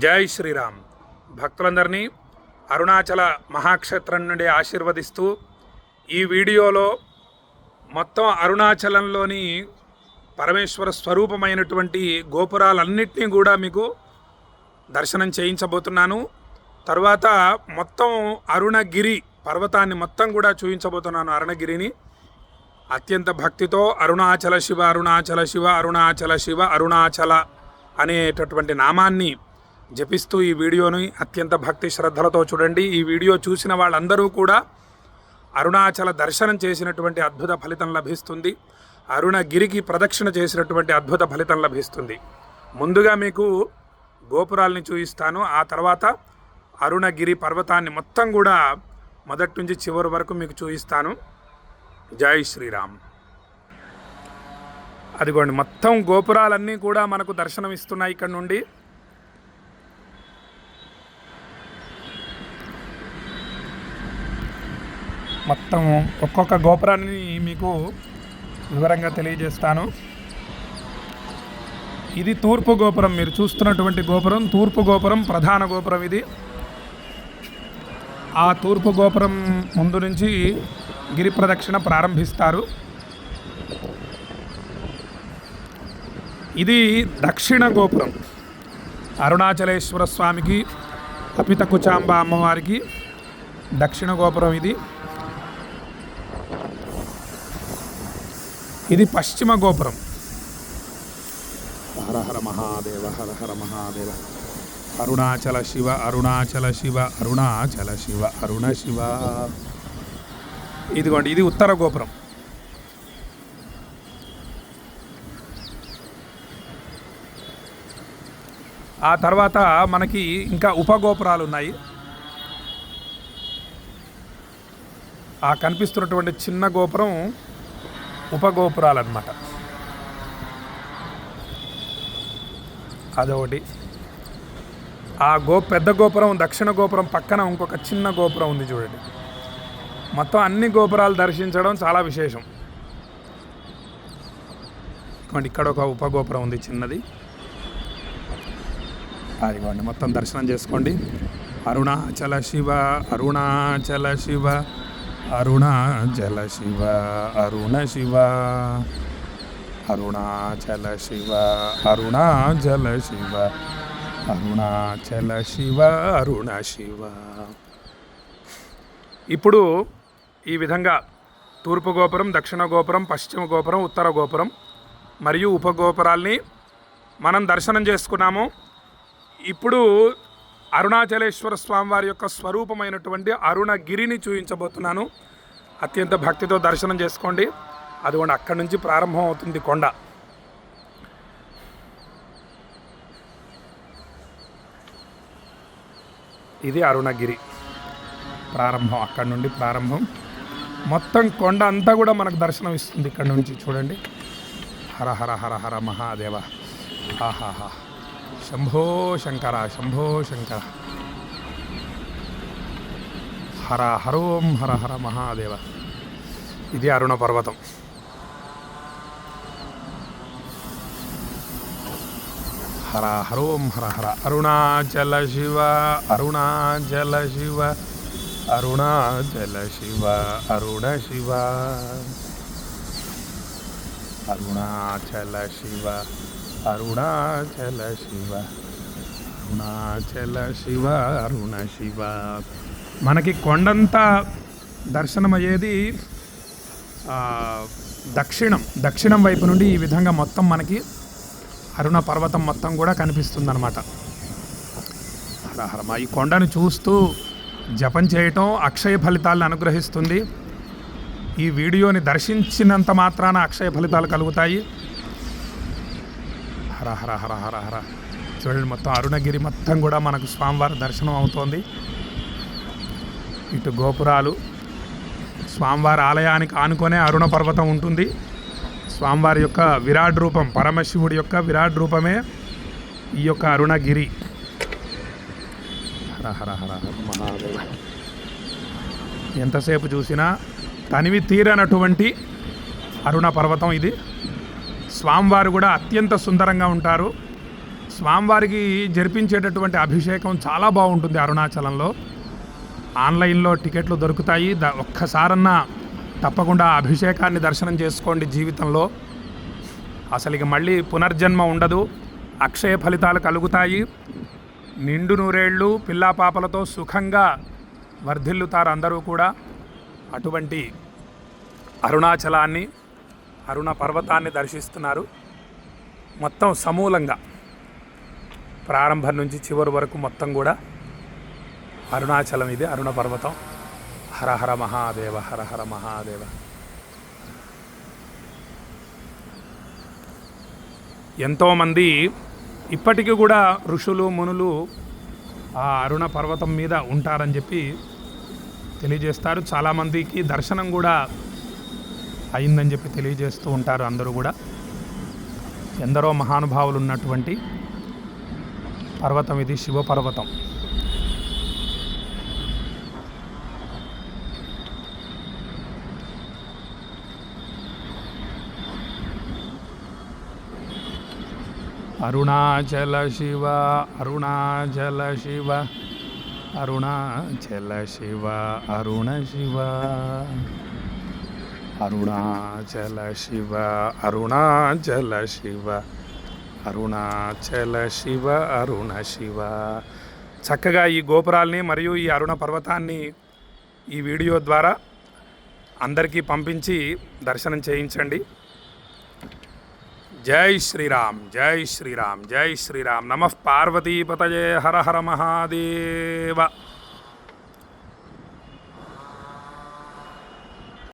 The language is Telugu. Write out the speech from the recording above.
జై శ్రీరామ్. భక్తులందరినీ అరుణాచల మహాక్షేత్రం నుండి ఆశీర్వదిస్తూ ఈ వీడియోలో మొత్తం అరుణాచలంలోని పరమేశ్వర స్వరూపమైనటువంటి గోపురాలన్నింటినీ కూడా మీకు దర్శనం చేయించబోతున్నాను. తర్వాత మొత్తం అరుణగిరి పర్వతాన్ని మొత్తం కూడా చూపించబోతున్నాను అరుణగిరిని. అత్యంత భక్తితో అరుణాచల శివ అరుణాచల శివ అరుణాచల శివ అరుణాచల అనేటటువంటి నామాన్ని జపిస్తూ ఈ వీడియోని అత్యంత భక్తి శ్రద్ధలతో చూడండి. ఈ వీడియో చూసిన వాళ్ళందరూ కూడా అరుణాచల దర్శనం చేసినటువంటి అద్భుత ఫలితం లభిస్తుంది. అరుణగిరికి ప్రదక్షిణ చేసినటువంటి అద్భుత ఫలితం లభిస్తుంది. ముందుగా మీకు గోపురాల్ని చూపిస్తాను. ఆ తర్వాత అరుణగిరి పర్వతాన్ని మొత్తం కూడా మొదటి నుంచి చివరి వరకు మీకు చూపిస్తాను. జై శ్రీరామ్. అదిగోండి మొత్తం గోపురాలన్నీ కూడా మనకు దర్శనం ఇస్తున్నాయి ఇక్కడ నుండి. మొత్తం ఒక్కొక్క గోపురాన్ని మీకు వివరంగా తెలియజేస్తాను. ఇది తూర్పు గోపురం. మీరు చూస్తున్నటువంటి గోపురం తూర్పు గోపురం ప్రధాన గోపురం ఇది. ఆ తూర్పు గోపురం ముందు నుంచి గిరి ప్రదక్షిణ ప్రారంభిస్తారు. ఇది దక్షిణ గోపురం. అరుణాచలేశ్వర స్వామికి అపిత కుచాంబ అమ్మవారికి దక్షిణ గోపురం ఇది. ఇది పశ్చిమ గోపురం. హర హర మహాదేవ హర హర మహాదేవ. అరుణాచల శివ అరుణాచల శివ అరుణాచల శివ అరుణ శివ. ఇదిగోండి ఇది ఉత్తర గోపురం. ఆ తర్వాత మనకి ఇంకా ఉపగోపురాలు ఉన్నాయి ఆ కనిపిస్తున్నటువంటి చిన్న గోపురం ఉపగోపురాలు అనమాట అదొకటి. ఆ గో పెద్ద గోపురం దక్షిణ గోపురం పక్కన ఇంకొక చిన్న గోపురం ఉంది చూడండి. మొత్తం అన్ని గోపురాలు దర్శించడం చాలా విశేషం. ఇక్కడ ఒక ఉపగోపురం ఉంది చిన్నది. అదిగోండి మొత్తం దర్శనం చేసుకోండి. అరుణాచల శివ అరుణాచల శివ. అరుణాచల శివ అరుణ శివ. అరుణాచల శివ అరుణాచల శివ. అరుణాచల శివ అరుణ శివ. ఇప్పుడు ఈ విధంగా తూర్పు గోపురం దక్షిణ గోపురం పశ్చిమ గోపురం ఉత్తర గోపురం మరియు ఉపగోపురాల్ని మనం దర్శనం చేసుకున్నాము. ఇప్పుడు అరుణాచలేశ్వర స్వామివారి యొక్క స్వరూపమైనటువంటి అరుణగిరిని చూపించబోతున్నాను అత్యంత భక్తితో దర్శనం చేసుకోండి. అదిగోండి అక్కడి నుంచి ప్రారంభం అవుతుంది కొండ. ఇది అరుణగిరి. ప్రారంభం అక్కడి నుండి ప్రారంభం. మొత్తం కొండ అంతా కూడా మనకు దర్శనం ఇస్తుంది ఇక్కడ నుంచి చూడండి. హర హర హర హర మహాదేవ. ఆహాహా. శంభో శంకర శంభో శంకర. హర హరోం హర హర మహాదేవ. ఇది అరుణ పర్వతం. హర హరోం హర హర. అరుణాచల శివ అరుణాచల శివ అరుణాచల శివ అరుణ శివ. అరుణాచల శివ. అరుణాచల శివ అరుణాచల శివ అరుణ శివ మనకి కొండంతా దర్శనమయ్యేది దక్షిణం. దక్షిణం వైపు నుండి ఈ విధంగా మొత్తం మనకి అరుణ పర్వతం మొత్తం కూడా కనిపిస్తుందన్నమాట. హరహరమ ఈ కొండను చూస్తూ జపం చేయటం అక్షయ ఫలితాలను అనుగ్రహిస్తుంది. ఈ వీడియోని దర్శించినంత మాత్రాన అక్షయ ఫలితాలు కలుగుతాయి. హర హర హర హర హర. చూడండి మొత్తం అరుణగిరి మొత్తం కూడా మనకు స్వామివారి దర్శనం అవుతోంది. ఇటు గోపురాలు స్వామివారి ఆలయానికి ఆనుకొనే అరుణ పర్వతం ఉంటుంది. స్వామివారి యొక్క విరాట్ రూపం పరమశివుడి యొక్క విరాట్ రూపమే ఈ యొక్క అరుణగిరి. హర హర హర హర. మహాదేవ ఎంతసేపు చూసినా తనివి తీరనటువంటి అరుణ పర్వతం ఇది. స్వామివారు కూడా అత్యంత సుందరంగా ఉంటారు. స్వామివారికి జరిపించేటటువంటి అభిషేకం చాలా బాగుంటుంది అరుణాచలంలో. ఆన్లైన్లో టికెట్లు దొరుకుతాయి. ద ఒక్కసారన్నా తప్పకుండా ఆ అభిషేకాన్ని దర్శనం చేసుకోండి జీవితంలో. అసలు ఇక మళ్ళీ పునర్జన్మ ఉండదు. అక్షయ ఫలితాలు కలుగుతాయి. నిండు నూరేళ్ళు పిల్లా పాపలతో సుఖంగా వర్ధిల్లుతారు అందరూ కూడా. అటువంటి అరుణాచలాన్ని అరుణ పర్వతాన్ని దర్శిస్తున్నారు. మొత్తం సమూలంగా ప్రారంభం నుంచి చివరి వరకు మొత్తం కూడా అరుణాచలం ఇది అరుణ పర్వతం. హర హర మహాదేవ హర హర మహాదేవ. ఎంతోమంది ఇప్పటికీ కూడా ఋషులు మునులు ఆ అరుణ పర్వతం మీద ఉంటారని చెప్పి తెలియజేస్తారు. చాలామందికి దర్శనం కూడా అయిందని చెప్పి తెలియజేస్తూ ఉంటారు అందరూ కూడా. ఎందరో మహానుభావులు ఉన్నటువంటి పర్వతం ఇది శివ పర్వతం అరుణాచల శివ అరుణాచల శివ అరుణాచల శివ అరుణ శివ. అరుణాచల శివ అరుణాచల శివ అరుణాచల శివ అరుణ శివ. చక్కగా ఈ గోపురాల్ని మరియు ఈ అరుణ పర్వతాన్ని ఈ వీడియో ద్వారా అందరికీ పంపించి దర్శనం చేయించండి. జై శ్రీరామ్ జై శ్రీరామ్ జై శ్రీరామ్. నమః పార్వతీపతయే హర హర మహాదేవ.